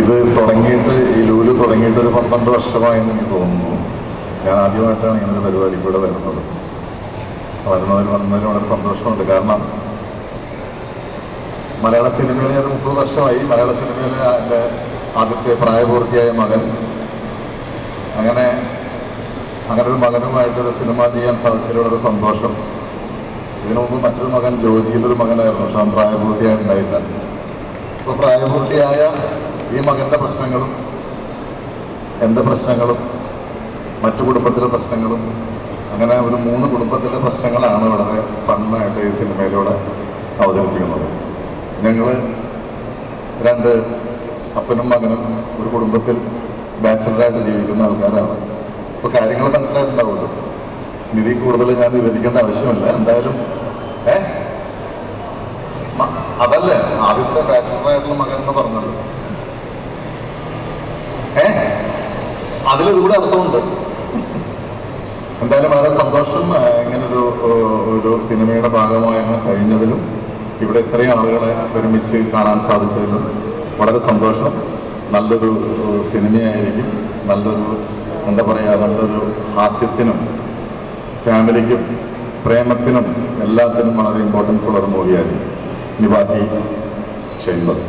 ഇത് തുടങ്ങിയിട്ട് ഈ ലൂലു തുടങ്ങിയിട്ട് ഒരു പന്ത്രണ്ട് വർഷമായി എന്ന് എനിക്ക് തോന്നുന്നു. ഞാൻ ആദ്യമായിട്ടാണ് ഇങ്ങനെ പരിപാടി കൂടെ വരുന്നത്. വരുന്നതിൽ വന്നതിൽ വളരെ സന്തോഷമുണ്ട്. കാരണം മലയാള സിനിമയിൽ ഞാൻ മുപ്പത് വർഷമായി. മലയാള സിനിമയിലെ എന്റെ ആദ്യത്തെ പ്രായപൂർത്തിയായ മകൻ. അങ്ങനെ അങ്ങനെ ഒരു മകനുമായിട്ടൊരു സിനിമ ചെയ്യാൻ സാധിച്ചതിൽ വളരെ സന്തോഷം. ഇതിനു മുമ്പ് മറ്റൊരു മകൻ ജോജിയിലൊരു മകനായിരുന്നു. പക്ഷെ അവൻ പ്രായപൂർത്തിയായിട്ടുണ്ടായില്ല. അപ്പോൾ പ്രായപൂർത്തിയായ ഈ മകന്റെ പ്രശ്നങ്ങളും എന്റെ പ്രശ്നങ്ങളും മറ്റു കുടുംബത്തിലെ പ്രശ്നങ്ങളും അങ്ങനെ ഒരു മൂന്ന് കുടുംബത്തിലെ പ്രശ്നങ്ങളാണ് വളരെ ഫണ്ണായിട്ട് ഈ സിനിമയിലൂടെ അവതരിപ്പിക്കുന്നത്. ഞങ്ങൾ രണ്ട് അപ്പനും മകനും ഒരു കുടുംബത്തിൽ ബാച്ചിലറായിട്ട് ജീവിക്കുന്ന ആൾക്കാരാണ്. അപ്പോൾ കാര്യങ്ങൾ മനസ്സിലായിട്ടുണ്ടാവുമല്ലോ. നിധി കൂടുതൽ ഞാൻ വിവരിക്കേണ്ട ആവശ്യമില്ല. എന്തായാലും ഏ? അതല്ലേ ആദ്യത്തെ ബാച്ചിലറായിട്ടുള്ള മകൻ എന്ന് പറഞ്ഞത് ഏ അതിലിതുകൂടെ അർത്ഥമുണ്ട്. എന്തായാലും വളരെ സന്തോഷം ഇങ്ങനൊരു ഒരു സിനിമയുടെ ഭാഗമായി കഴിഞ്ഞതിലും ഇവിടെ ഇത്രയും ആളുകളെ ഒരുമിച്ച് കാണാൻ സാധിച്ചതിലും വളരെ സന്തോഷം. നല്ലൊരു സിനിമയായിരിക്കും. നല്ലൊരു എന്താ പറയുക നല്ലൊരു ഹാസ്യത്തിനും ഫാമിലിക്കും പ്രേമത്തിനും എല്ലാത്തിനും വളരെ ഇമ്പോർട്ടൻസ് ഉള്ള ഒരു മൂവിയായിരിക്കും ഇനി ബാക്കി ചെയ്യുന്നത്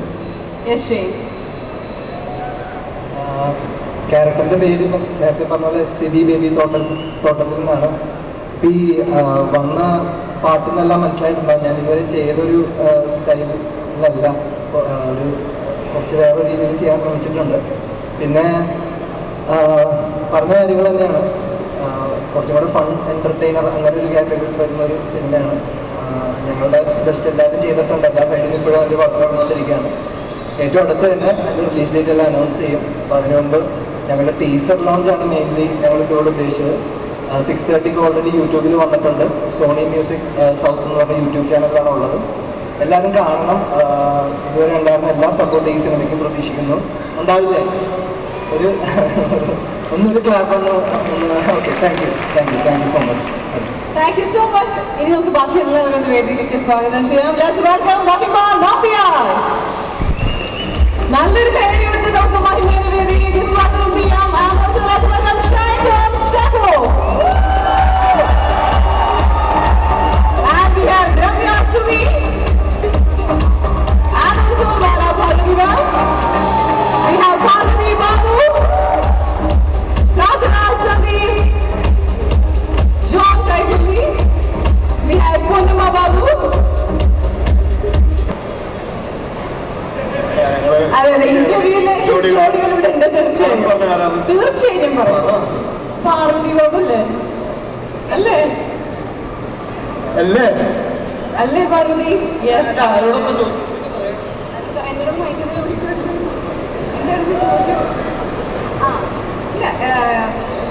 ക്യാരക്ടറിന്റെ പേര് നേരത്തെ പറഞ്ഞ പോലെ എസ് ബി ബേബി തോട്ടൽ തോട്ടത്തിൽ നിന്നാണ്. ഇപ്പം ഈ വന്ന പാട്ടിൽ നിന്നെല്ലാം മനസ്സിലായിട്ടുണ്ടാവും ഞാൻ ഇതുവരെ ചെയ്തൊരു സ്റ്റൈലിലല്ല. ഒരു കുറച്ച് വേറെ രീതിയിൽ ചെയ്യാൻ ശ്രമിച്ചിട്ടുണ്ട്. പിന്നെ പറഞ്ഞ കാര്യങ്ങൾ തന്നെയാണ്. കുറച്ചും കൂടെ ഫൺ എന്റർടൈനർ അങ്ങനെ ഒരു കാറ്റഗറിയിൽ വരുന്ന ഒരു സിനിമയാണ്. ഞങ്ങളുടെ ബെസ്റ്റ് എല്ലാവരും ചെയ്തിട്ടുണ്ട്. എല്ലാ സൈഡിൽ നിന്ന് ഇപ്പോഴും അതിന്റെ വർക്ക് നടന്നുകൊണ്ടിരിക്കുകയാണ് ഏറ്റവും അടുത്ത് തന്നെ അതിന്റെ റിലീസ് ഡേറ്റ് എല്ലാം അനൗൺസ് ചെയ്യും. അപ്പോൾ അതിനു മുമ്പ് ഞങ്ങളുടെ ടീസർ ലോഞ്ചാണ് മെയിൻലി ഞങ്ങൾ ഇപ്പോൾ ഉദ്ദേശിച്ചത്. സിക്സ് തേർട്ടിക്ക് ഓൾറെഡി യൂട്യൂബിൽ വന്നിട്ടുണ്ട്. സോണി മ്യൂസിക് സൗത്ത് എന്ന് പറഞ്ഞ യൂട്യൂബ് ചാനലാണ് ഉള്ളത്. എല്ലാവരും കാണണം. ഇതുവരെ ഉണ്ടായിരുന്ന എല്ലാ സപ്പോർട്ട് ഈ സിനിമയ്ക്കും പ്രതീക്ഷിക്കുന്നു. ഉണ്ടാവില്ലേ? ഒരു ഒന്നൊരു ക്ലാപ്പ് ഒന്ന് okay thank you thank you thank you so much thank you so much ഇനി നമുക്ക് ബാക്കി എല്ലാവരും ഒന്ന് വേദിയിലേക്ക് സ്വാഗതം ചെയ്യാം. ലെറ്റ്സ് വെൽക്കം മഹിമ നാപ്പിയാർ നല്ലൊരു പേര് നമുക്ക്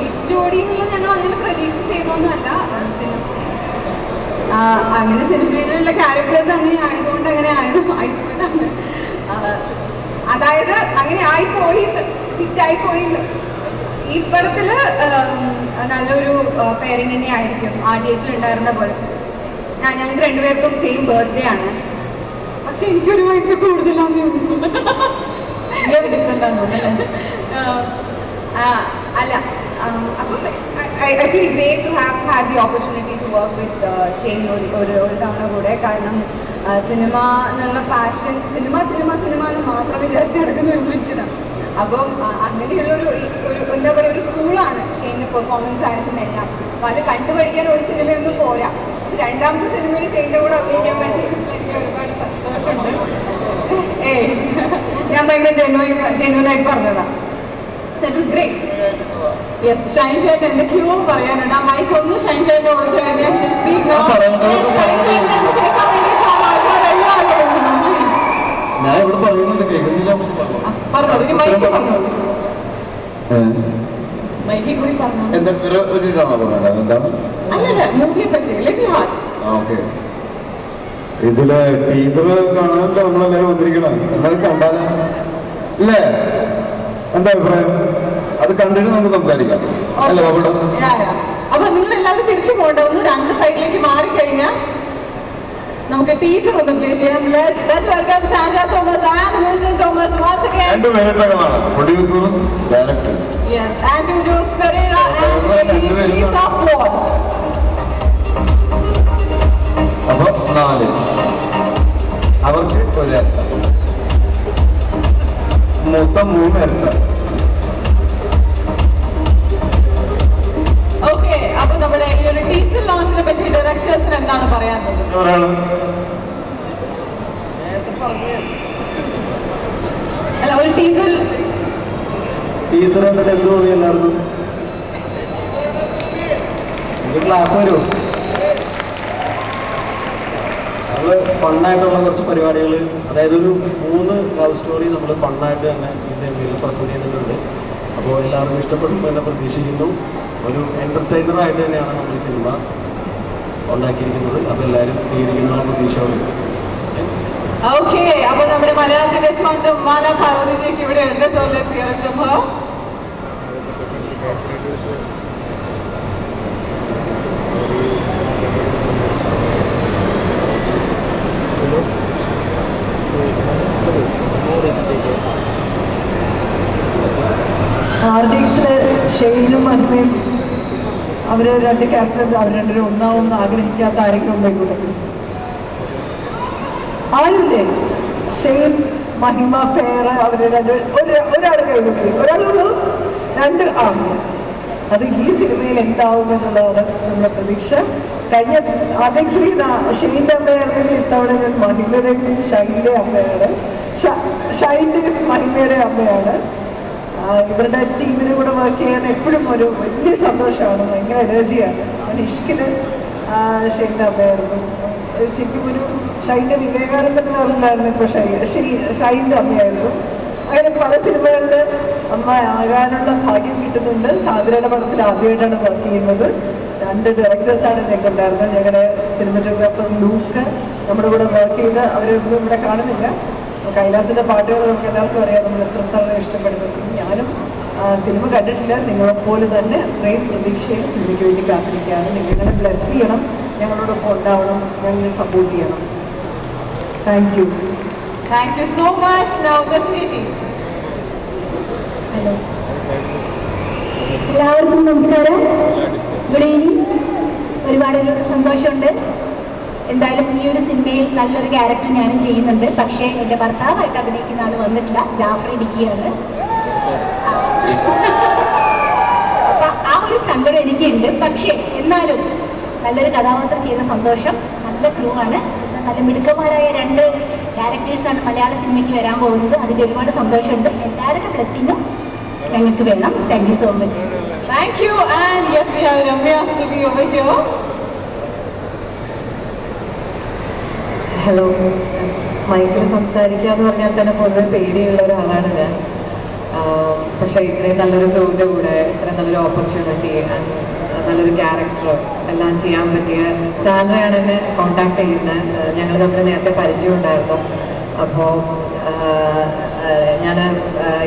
ഹിറ്റ് ജോഡി എന്നുള്ളത് ഞങ്ങൾ അങ്ങനെ പ്രതീക്ഷിച്ച് ചെയ്തൊന്നുമല്ല സിനിമ അങ്ങനെ സിനിമയിലുള്ള ക്യാരക്ടേഴ്സ് അങ്ങനെ ആയതുകൊണ്ട് അങ്ങനെ ആയത് ആയിപ്പോയതാണ്. അതായത് അങ്ങനെ ആയിപ്പോയി ഹിറ്റായി പോയി ഈ പടത്തിൽ നല്ലൊരു പേരിങ് തന്നെ ആയിരിക്കും. ആ ഡേസിൽ എസിൽ ഉണ്ടായിരുന്ന പോലെ. ഞങ്ങൾക്ക് രണ്ടുപേർക്കും സെയിം ബർത്ത്ഡേ ആണ്. പക്ഷെ എനിക്കൊരു വയസ്സ് കൂടുതലാണ് ഡിഫറെന്റ് ആണ് തോന്നുന്നു അല്ല അപ്പം I feel great to have had the opportunity to work with Shane ഒരു ഒരു ഒരു തവണ കൂടെ. കാരണം സിനിമ എന്നുള്ള പാഷൻ സിനിമ സിനിമ സിനിമ എന്ന് മാത്രം വിചാരിച്ച് നടക്കുന്ന ഒരു മനുഷ്യനാണ് അപ്പം അങ്ങനെയുള്ള ഒരു ഒരു എന്താ പറയുക ഒരു സ്കൂളാണ് ഷെയ്ന്റെ പെർഫോമൻസ് ആയാലും എല്ലാം. അപ്പം അത് കണ്ടുപഠിക്കാൻ ഒരു സിനിമയൊന്നും പോരാ. രണ്ടാമത്തെ സിനിമയിൽ ഷെയ്ന്റെ കൂടെ അഭിനയിക്കാൻ പറ്റി. എനിക്ക് ഒരുപാട് സന്തോഷമുണ്ട്. ഏ ഞാൻ ഭയങ്കര ജെനുവൻ ജെനുവനായിട്ട് പറഞ്ഞതാണ് So it was great. Yes Shine ചേട്ടൻ എന്തൊക്കെയോ പറയാനുണ്ട്. ആ മൈക്ക് ഒന്ന് ഷൈൻ ചേട്ടൻ കൊടുത്തു കഴിഞ്ഞാൽ ഞാൻ ഇവിടെ പറയുന്നുണ്ട്. കേൾക്കുന്നില്ല. പറഞ്ഞോളൂ. മൈക്ക് പറഞ്ഞോളൂ. ഇതിൽ ടീച്ചർ കാണാനല്ലോ നമ്മളെല്ലാരും വന്നിരിക്കണം എന്നാലും കണ്ടാലോ? അല്ലേ എന്താ അഭിപ്രായം? അത് കണ്ടിട്ട് നമുക്ക് സംസാരിക്കാം. അല്ലേ അവിടെ. അപ്പൊ നിങ്ങൾ എല്ലാവരും തിരിച്ചു പോകണ്ട. ഒന്ന് രണ്ട് സൈഡിലേക്ക് മാറിക്കഴിഞ്ഞാൽ നമുക്ക് ടീച്ചർ ഒന്ന് പ്ലേ ചെയ്യാം. Let's let's welcome Sandra Thomas and Wilson Thomas was again രണ്ട് പേരിട്ടകളാണ്. പ്രൊഡ്യൂസറും ഡയറക്ടറും yes and Jose Pereira and Sheeza Paul അപ്പൊ നാല്. അവർക്ക് ഒരു മൊത്തം മൂന്ന് ഇരട്ട നമ്മുടെ ഈ ഒരു ടീസർ ലോഞ്ചിനെ പറ്റി ഡയറക്ടേഴ്സിന് എന്താണ് പറയാനുള്ളത്? അല്ല ഒരു ടീസർ ടീസർ കണ്ടിട്ട് എന്ത് തോന്നി എല്ലാവർക്കും? ഇത് വരുമോ? നമ്മൾ ഫണ്ണായിട്ടുള്ള കുറച്ച് പരിപാടികൾ അതായത് ഒരു മൂന്ന് ലവ് സ്റ്റോറി നമ്മൾ ഫണ്ണായിട്ട് തന്നെ ഈ സിനിമയിൽ പ്രസന്റ് ചെയ്തിട്ടുണ്ട്. അപ്പോൾ എല്ലാവർക്കും ഇഷ്ടപ്പെടും എന്ന് പ്രതീക്ഷിക്കുന്നു. ഒരു എന്റർടൈനറായിട്ട് തന്നെയാണ് നമ്മൾ ഈ സിനിമ ഉണ്ടാക്കിയിരിക്കുന്നത്. അതെല്ലാവരും സ്വീകരിക്കുന്ന സ്വീകരിക്കുന്നുള്ള പ്രതീക്ഷയോടെ ഓക്കെ അപ്പൊ നമ്മുടെ മലയാളത്തിന്റെ സ്വന്തം മാല പാർവതി ചേച്ചി ഇവിടെ ഉണ്ട് so let's hear from her ആർഡിക്സിൽ ഷെയ്നും മഹിമയും അവർ രണ്ട് ക്യാരക്ടേഴ്സ് അവർ രണ്ടുപേരും ഒന്നാവുമെന്ന് ആഗ്രഹിക്കാത്ത ആരെങ്കിലും ഉണ്ടായിക്കൂടെ ആരുമില്ലേ? ഷെയ്ൻ മഹിമ പേറ അവർ രണ്ട് ഒരു ഒരാൾ കൈവിട്ടു ഒരാളുള്ളൂ രണ്ട് ആ അത് ഈ സിനിമയിൽ എന്താവും എന്നുള്ളതാണ് നമ്മുടെ പ്രതീക്ഷ. കഴിഞ്ഞ ആർഡിക്സിൽ ഷെയ്ന്റെ അമ്മയാണെങ്കിൽ ഇത്തവണ ഞാൻ മഹിമയുടെയും ഷൈന്റെ അമ്മയാണ്. ഷൈന്റെ ഷൈന്റെയും മഹിമയുടെയും അമ്മയാണ്. ഇവരുടെ ടീമിന് കൂടെ വർക്ക് ചെയ്യാൻ എപ്പോഴും ഒരു വലിയ സന്തോഷമാണ്. ഭയങ്കര എനർജിയാണ്. അവൻ ഇഷ്കിൽ ഷൈന്റെ അമ്മയായിരുന്നു. ശരിക്കും ഒരു ഷൈന്റെ വിവേകാനന്ദൻ പറഞ്ഞായിരുന്നു ഇപ്പോൾ ഷൈ ഷൈന്റെ അമ്മയായിരുന്നു. അങ്ങനെ പല സിനിമകളിൽ അമ്മ ആകാനുള്ള ഭാഗ്യം കിട്ടുന്നുണ്ട്. സാന്ദ്രയുടെ പടത്തിൽ ആദ്യമായിട്ടാണ് വർക്ക് ചെയ്യുന്നത്. രണ്ട് ഡയറക്ടേഴ്സാണ് ഞങ്ങൾക്ക് ഉണ്ടായിരുന്നത്. ഞങ്ങളുടെ സിനിമറ്റോഗ്രാഫർ ലൂക്ക് നമ്മുടെ കൂടെ വർക്ക് ചെയ്ത് അവരൊന്നും ഇവിടെ കാണുന്നില്ല. കൈലാസിന്റെ പാട്ടുകൾ നമുക്ക് എല്ലാവർക്കും അറിയാം. നമ്മൾ എത്രത്തോളം ഇഷ്ടപ്പെടുന്നു. ഞാനും സിനിമ കണ്ടിട്ടില്ല. നിങ്ങളെപ്പോലെ തന്നെ അത്രയും പ്രതീക്ഷയിൽ സിനിമയ്ക്ക് വേണ്ടി കാത്തിരിക്കുകയാണ്. നിങ്ങളെ ബ്ലെസ് ചെയ്യണം. ഞങ്ങളോടൊപ്പം ഉണ്ടാവണം. ഞങ്ങളെ സപ്പോർട്ട് ചെയ്യണം. Thank you thank you so much ചേച്ചി. ഹലോ എല്ലാവർക്കും നമസ്കാരം. ഗുഡ് ഈവനിങ് ഒരുപാട് സന്തോഷമുണ്ട്. എന്തായാലും ഈ ഒരു സിനിമയിൽ നല്ലൊരു ക്യാരക്ടർ ഞാനും ചെയ്യുന്നുണ്ട്. പക്ഷേ എന്റെ ഭർത്താവായിട്ട് അഭിനയിക്കുന്ന ആൾ വന്നിട്ടില്ല. ജാഫർ ഇടിക്കുകയാണ് അപ്പൊ ആ ഒരു സങ്കടം എനിക്കുണ്ട്. പക്ഷേ എന്നാലും നല്ലൊരു കഥാപാത്രം ചെയ്ത സന്തോഷം. നല്ല ക്രൂ ആണ്. നല്ല മിടുക്കന്മാരായ രണ്ട് ക്യാരക്ടേഴ്സാണ് മലയാള സിനിമയ്ക്ക് വരാൻ പോകുന്നത്. അതിന്റെ ഒരുപാട് സന്തോഷമുണ്ട്. എല്ലാവരുടെ ബ്ലെസ്സിങ്ങും ഞങ്ങൾക്ക് വേണം. Thank you so much thank you and yes we have Ramya Subi over here. Hello. മൈക്കിൽ സംസാരിക്കുക എന്ന് പറഞ്ഞാൽ തന്നെ പൊതുവെ പേടിയുള്ള ഒരാളാണ് ഞാൻ. പക്ഷെ ഇത്രയും നല്ലൊരു ഗ്രൂപ്പിന്റെ കൂടെ ഇത്രയും നല്ലൊരു ഓപ്പർച്യൂണിറ്റി നല്ലൊരു ക്യാരക്ടർ എല്ലാം ചെയ്യാൻ പറ്റിയ സാലറിയാണ് എന്നെ കോണ്ടാക്ട് ചെയ്യുന്നത്. ഞങ്ങൾ തമ്മിൽ നേരത്തെ പരിചയം ഉണ്ടായിരുന്നു. അപ്പോൾ ഞാൻ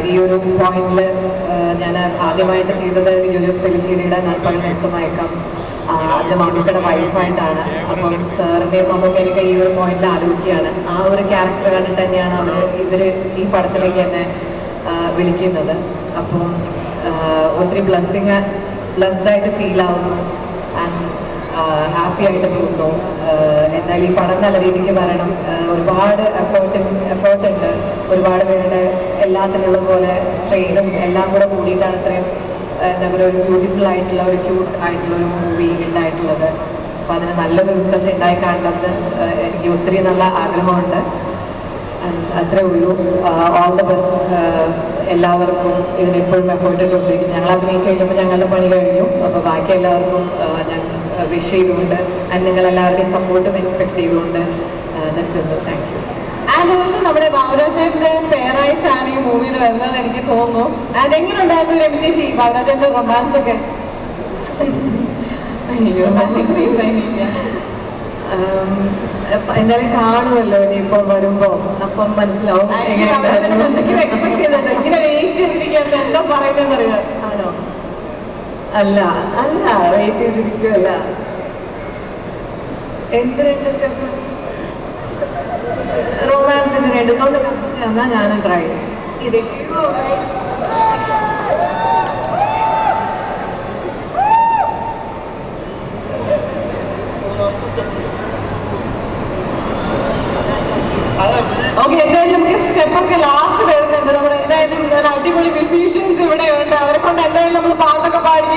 ഈ ഒരു പോയിന്റിൽ ഞാൻ ആദ്യമായിട്ട് ചെയ്തത് ജോജോസ് ജോസ് പെലിശ്ശേരിയുടെ നൽപ്പകൽ നിർത്തുമയക്കം അത് മമ്മൂക്കയുടെ വൈഫായിട്ടാണ്. അപ്പം സാറിന്റെയും മമ്മൂക്ക എനിക്ക് ഈ ഒരു പോയിന്റിൽ ആലോചിക്കുകയാണ്. ആ ഒരു ക്യാരക്ടർ കണ്ടിട്ട് തന്നെയാണ് അവർ ഇവർ ഈ പടത്തിലേക്ക് എന്നെ വിളിക്കുന്നത്. അപ്പം ഒത്തിരി ബ്ലെസ്സിങ് ബ്ലെസ്ഡ് ആയിട്ട് ഫീൽ ആവുന്നു. ആൻഡ് ഹാപ്പി ആയിട്ട് തോന്നുന്നു. എന്നാൽ ഈ പടം നല്ല രീതിക്ക് വരണം. ഒരുപാട് എഫേർട്ട് എഫേർട്ട് ഉണ്ട്. ഒരുപാട് പേരുടെ എല്ലാത്തിനുള്ള പോലെ സ്ട്രെയിനും എല്ലാം കൂടെ കൂടിയിട്ടാണ് ഇത്രയും എന്താ പറയുക ഒരു ബ്യൂട്ടിഫുൾ ആയിട്ടുള്ള ഒരു ക്യൂട്ട് ആയിട്ടുള്ള ഒരു മൂവി ഉണ്ടായിട്ടുള്ളത് അപ്പം അതിന് നല്ലൊരു റിസൾട്ട് ഉണ്ടായി കാണണമെന്ന് എനിക്ക് ഒത്തിരി നല്ല ആഗ്രഹമുണ്ട്. അത്രേ ഉള്ളൂ. ഓൾ ദ ബെസ്റ്റ് എല്ലാവർക്കും ഇതിനെപ്പോഴും എഫേർട്ട് ഇട്ടുകൊണ്ടിരിക്കുന്നു. ഞങ്ങൾ അഭിനയിച്ച് കഴിയുമ്പോൾ ഞങ്ങളുടെ പണി കഴിഞ്ഞു. അപ്പോൾ ബാക്കി എല്ലാവർക്കും ഞാൻ വിഷ് ചെയ്തുകൊണ്ട് ആൻഡ് നിങ്ങളെല്ലാവരുടെയും സപ്പോർട്ടും എക്സ്പെക്ട് ചെയ്തുകൊണ്ട് നിർത്തുന്നു. താങ്ക് യു ആൻഡ് നമ്മുടെ ബാബുരാജേട്ടന്റെ പേരായിട്ടാണ് ഈ മൂവിയിൽ വരുന്നത് എനിക്ക് തോന്നുന്നു. ആൻഡ് എങ്ങനെ ഉണ്ടായിരുന്നു രമി ചേച്ചി ബാബുരാജേട്ടന്റെ റൊമാൻസ് ഒക്കെ എന്തായാലും കാണുമല്ലോ ഇനിയിപ്പോ വരുമ്പോ. അപ്പം മനസ്സിലാവും അല്ല അല്ല വെയിറ്റ് ചെയ്തിരിക്കുവല്ല. എന്ത് രണ്ട് സ്റ്റെപ്പ് റൊമാൻസിന് വേണ്ടി തൊണ്ട് കാണിച്ചു തന്നാൽ ഞാൻ ട്രൈ ഇത് ഓക്കെ എന്തായാലും നമുക്ക് സ്റ്റെപ്പ് ഒക്കെ ലാസ്റ്റ് വരുന്നുണ്ട്. നമ്മൾ എന്തായാലും നല്ല അടിപൊളി മ്യൂസീഷ്യൻസ് ഇവിടെ ഉണ്ട് അവരെ കൊണ്ട് എന്തായാലും നമ്മൾ പാട്ടൊക്കെ പാടി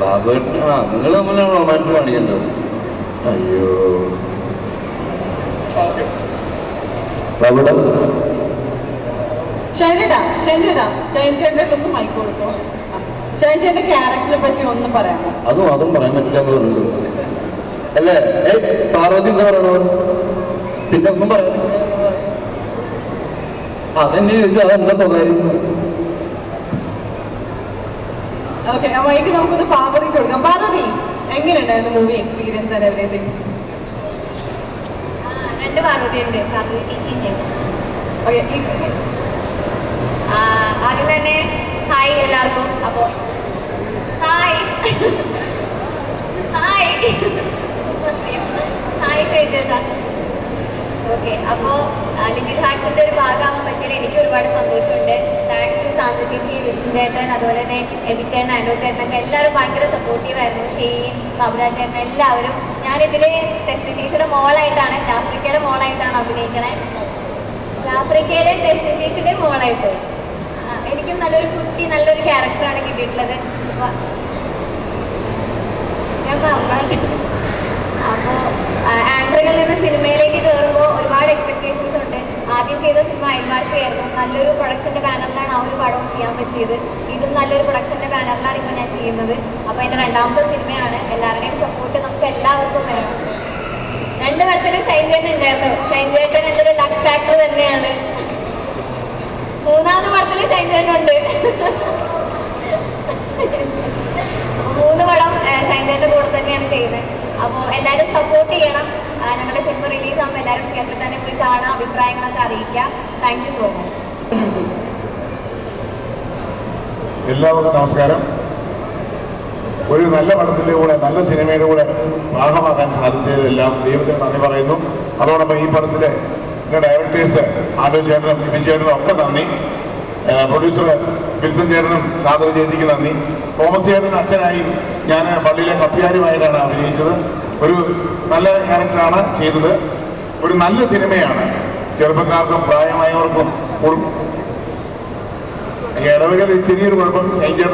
ബാബുവേട്ടൻ ആ നിങ്ങൾ തമ്മിലാണ് റൊമാൻസ് കാണിക്കണ്ടോ? അയ്യോ. ബാബുടെ ഷൈൻചേട്ടാ ഷൈൻചേട്ടാ ഷൈൻചേട്ടന്റെ ഒന്ന് മൈക്ക് കൊടുക്കോ ഷൈൻചേട്ടന്റെ ക്യാരക്ടറിനെ പറ്റി ഒന്ന് പറയാമോ അതും അതും പറയാൻ പറ്റില്ല എന്ന് പറഞ്ഞിട്ടുണ്ട്. അല്ലേ? ഏയ് പാർവതി എന്താ പറയണത് പിന്നെ ഒന്നും പറയാം അതെന്നെ ചോദിച്ചു. അതെന്താ സ്വകാര്യം? ഓക്കെ മൈക്ക് നമുക്കൊന്ന് പാർവതിക്ക് കൊടുക്കാം. പാർവതി എങ്ങനെയുണ്ടായിരുന്നു മൂവി എക്സ്പീരിയൻസ് ആൻഡ് എവറിഥിങ് രണ്ട് പാർവതി ഉണ്ട് പാർവതി ചേച്ചിന്റെ ഓക്കെ ആദ്യം തന്നെ ഹായ് എല്ലാവർക്കും. അപ്പോൾ ഹായ്. ഹായ്. ഹായ് ചേച്ചേട്ടാ ഓക്കെ അപ്പോൾ ലിറ്റിൽ ഹാർട്സിന്റെ ഒരു ഭാഗമാകാൻ പറ്റിയതിൽ എനിക്ക് ഒരുപാട് സന്തോഷമുണ്ട്. താങ്ക്സ് ടു സാന്ദ്ര ചേച്ചി വിൻസൻ ചേട്ടൻ അതുപോലെ തന്നെ എബി ചേട്ടൻ അനു ചേട്ടനൊക്കെ എല്ലാവരും ഭയങ്കര സപ്പോർട്ടീവ് ആയിരുന്നു. ഷെയ്ൻ ബാബുരാജ് ചേട്ടൻ എല്ലാവരും. ഞാനിതിൽ ടെസ്റ്റ് ചേച്ചിയുടെ മോളായിട്ടാണ്. ആഫ്രിക്കയുടെ മോളായിട്ടാണ് അഭിനയിക്കണേ. ആഫ്രിക്കയുടെ ടെസ്റ്റ് ചേച്ചിയുടെ മോളായിട്ട്. എനിക്കും നല്ലൊരു കുട്ടി നല്ലൊരു ക്യാരക്ടറാണ് കിട്ടിയിട്ടുള്ളത്. ഞാൻ പറഞ്ഞു അപ്പോൾ ആങ്കറിൽ നിന്ന് സിനിമയിലേക്ക് കയറുമ്പോൾ ഒരുപാട് എക്സ്പെക്ടേഷൻസ് ഉണ്ട്. ആദ്യം ചെയ്ത സിനിമ അയൽവാശിയായിരുന്നു നല്ലൊരു പ്രൊഡക്ഷന്റെ ബാനറിലാണ് ആ ഒരു പടവും ചെയ്യാൻ പറ്റിയത്. ഇതും നല്ലൊരു പ്രൊഡക്ഷന്റെ ബാനറിലാണ് ഇപ്പോൾ ഞാൻ ചെയ്യുന്നത്. അപ്പോൾ എന്റെ രണ്ടാമത്തെ സിനിമയാണ്. എല്ലാവരുടെയും സപ്പോർട്ട് നമുക്ക് എല്ലാവർക്കും വേണം. രണ്ട് പടത്തിലും ഷൈൻ ചേട്ടൻ ഉണ്ടായിരുന്നു. ഷൈൻ ചേട്ടൻ എന്റെ ഒരു ലക്ക് ഫാക്ടർ തന്നെയാണ്. മൂന്നാമത് പടത്തിൽ ഷൈൻ ചേട്ടൻ ഉണ്ട്. മൂന്ന് പടം ഷൈൻ ചേട്ടന്റെ കൂടെ തന്നെയാണ് ചെയ്യുന്നത്. അപ്പോൾ എല്ലാവരും സപ്പോർട്ട് ചെയ്യണം. ഞങ്ങളുടെ സിനിമ റിലീസ് ആകുമ്പോൾ എല്ലാവരും തിയേറ്ററിൽ തന്നെ പോയി കാണാം അഭിപ്രായങ്ങളൊക്കെ അറിയിക്കാം. താങ്ക് സോ മച്ച് എല്ലാവർക്കും നമസ്കാരം. ഒരു നല്ല പടത്തിന്റെ കൂടെ നല്ല സിനിമയുടെ കൂടെ ഭാഗമാക്കാൻ സാധിച്ചതിലെല്ലാം ദൈവത്തിന് നന്ദി പറയുന്നു. അതോടൊപ്പം ഈ പടത്തിലെ എന്റെ ഡയറക്ടേഴ്സ് ആലോ ചേട്ടനും ബിബി ചേട്ടനും ഒക്കെ നന്ദി. പ്രൊഡ്യൂസർ വിൽസൺ ചേട്ടനും സാധന ചേച്ചിക്ക് നന്ദി. തോമസ് ചേട്ടൻ അച്ഛനായി ഞാൻ പള്ളിയിലെ കപ്പ്യാരുമായിട്ടാണ് അഭിനയിച്ചത്. ഒരു നല്ല ക്യാരക്ടറാണ് ചെയ്തത്. ഒരു നല്ല സിനിമയാണ്. ചെറുപ്പക്കാർക്കും പ്രായമായവർക്കും ഇടവകയിൽ ചെറിയൊരു കുഴപ്പം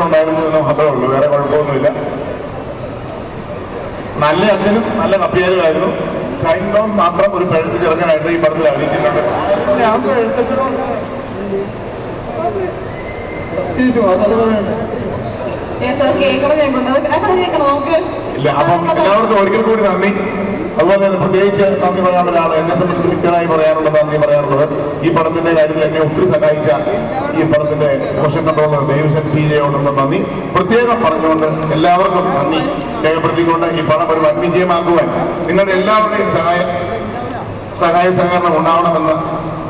ഉണ്ടായിരുന്നു എന്ന് മാത്രമേ ഉള്ളൂ. വേറെ കുഴപ്പമൊന്നുമില്ല. നല്ല അച്ഛനും നല്ല കപ്പിയാരുമായിരുന്നു. ഷൈൻ ടോം മാത്രം ഒരു പഴുത്ത ചെറുക്കനായിട്ട് ഈ പടത്തിൽ അഭിനയിച്ചിട്ടുണ്ട്. ഞാൻ കഴിച്ചിട്ടുണ്ടോ സത്യമായിട്ടും അതത് പറയണ്ടേ. എല്ലാവർക്കും ഒരിക്കൽ കൂടി നന്ദി. അതുപോലെ തന്നെ പ്രത്യേകിച്ച് നന്ദി പറയാൻ ഒരാൾ എന്നെ സംബന്ധിച്ച് വ്യക്തമായി പറയാനുള്ളത് നന്ദി പറയാനുള്ളത്. ഈ പടത്തിന്റെ കാര്യത്തിൽ എന്നെ ഒത്തിരി സഹായിച്ച ഈ പടത്തിന്റെ മോഷൻ കൺട്രോളർ ദേവിശൻ സി ജയോടുള്ള നന്ദി. പ്രത്യേകം പറഞ്ഞുകൊണ്ട് എല്ലാവർക്കും നന്ദി രേഖപ്പെടുത്തിക്കൊണ്ട് ഈ പടം ഒരു വൻ വിജയമാക്കുവാൻ നിങ്ങളുടെ എല്ലാവരുടെയും സഹായ സഹായ സഹകരണം ഉണ്ടാവണമെന്ന്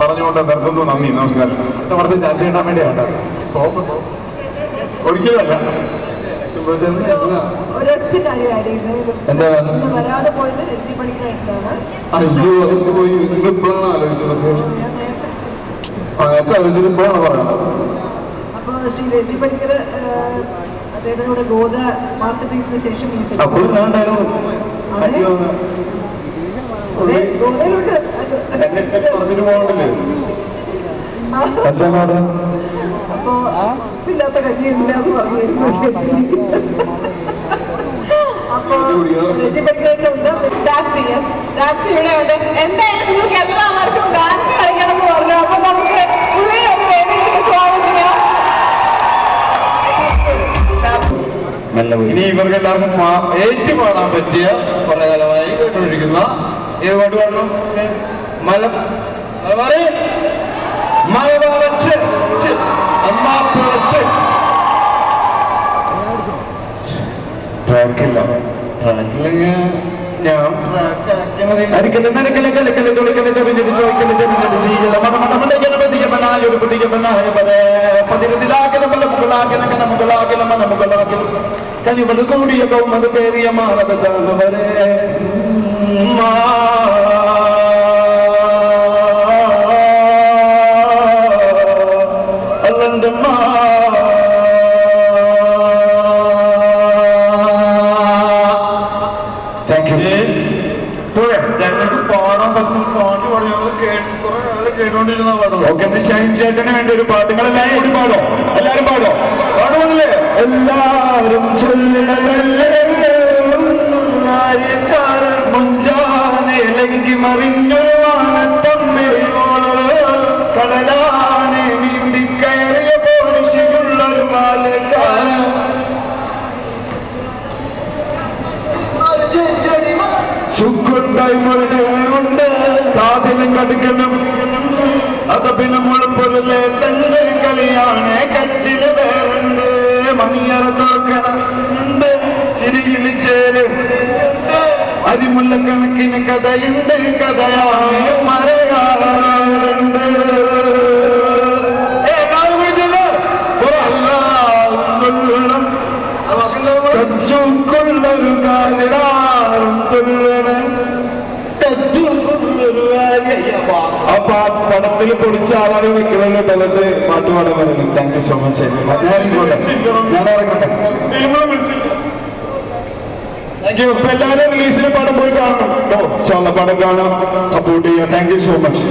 പറഞ്ഞുകൊണ്ട് നിർത്തുന്നു. നന്ദി. നമസ്കാരം. ഒരിക്കലും ചർച്ച ചെയ്യാൻ വേണ്ടിയാണ് ഒരിക്കലുമല്ല ഒരൊറ്റ കാര്യം ആഡ് ചെയ്യുന്നത് എന്താ? ഇന്ന് വരാതെ പോയത് രഞ്ജി പണിക്കരായിട്ടാണ് അയ്യോ അതൊക്കെ പോയി നിങ്ങളിപ്പോഴാണ് ആലോചിച്ചത് ഞാൻ നേരത്തെ ആലോചിച്ചത് ഇപ്പോഴാണ് പറയണത് അപ്പോൾ ശ്രീ രഞ്ജി പണിക്കർ അദ്ദേഹത്തിനോട് ഗോദ മാസ്റ്റർ പീസിന് ശേഷം അപ്പോൾ ഞാൻ ഗോദയിലുണ്ട്. പറഞ്ഞിട്ട് പോകണ്ടല്ലേ അപ്പോ ഇല്ലാത്ത കഞ്ഞി ഇല്ല എന്ന് പറഞ്ഞിരുന്നു അപ്പോ രഞ്ജി പണിക്കരായിട്ടുണ്ട് ഡാൻസ് യെസ് ഡാൻസ് ഇവിടെ ഉണ്ട്. എന്തായാലും നിങ്ങൾക്ക് എല്ലാവർക്കും ഡാൻസ് കളിക്കണം എന്ന് പറഞ്ഞു. അപ്പൊ നമുക്ക് പുള്ളിയെ ഒരു വേദിയിലേക്ക് ഇനി ഇവർക്ക് എല്ലാവർക്കും പാ- ഏറ്റു പാടാൻ പറ്റിയ കുറെ കാലമായി കേട്ടുകൊണ്ടിരിക്കുന്ന ഏത് പാട്ട് പാടണം മല മലബാറ് മലബാറച്ച് മുകളാകലം ട്രാക്കില്ലെങ്കിൽ കനിവട് കൂടിയ കൗമത് കേറിയ മാനവതാണ് വരെ അല്ലന്റെ കേട്ടോണ്ടിരുന്ന പാടുള്ളൂ ഓക്കെ ഷൈൻ ചേട്ടന് വേണ്ടി ഒരു പാട്ട്. നിങ്ങൾ എല്ലാവരും കൂടി പാടോ? എല്ലാരും പാടോ? പാടുമല്ലേ എല്ലാവരും മുഞ്ചാനെലങ്കി മറിഞ്ഞൊരു വാനത്തമ്മയോൾ കടലാനെ നീന്തി കയറിയ പോലീശുള്ളൊരു ബാലക്കാരൻ സുഖുണ്ടായി മുഴുണ്ട് കാതിലും കടുക്കലും അതപിന് മുഴുപ്പൊരു സണ്ട് കളിയാണ് കച്ചിൽ വേറുണ്ട്. മണിയറ തോക്കണുണ്ട് ചിരിയിൽ ചേര് അരിമുല്ല കണക്കിന് കഥയുണ്ട് കഥയാണ് മറയാറുണ്ട് ഏ, പടത്തിൽ പൊളിച്ച ആളാണ് വെക്കണല്ലോ ടലന്റ് പാട്ടുപാടാൻ പറയുന്നത്. താങ്ക് യു സോ മച്ച് ഞാൻ ഇറങ്ങട്ടെ താങ്ക് യു ഇപ്പൊ എല്ലാവരും റിലീസിന് പടം പോയി കാണണം. കേട്ടോ. പടം കാണാം. സപ്പോർട്ട് ചെയ്യാം. താങ്ക് യു സോ മച്ച്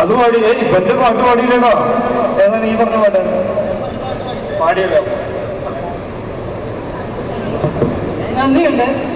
അത് പാടി ഇവന്റെ പാട്ട് പാടിയില്ലല്ലോ. ഏതാണ് ഈ പറഞ്ഞ പാട്ട്? പാടിയല്ലോ. നന്ദിയുണ്ട്.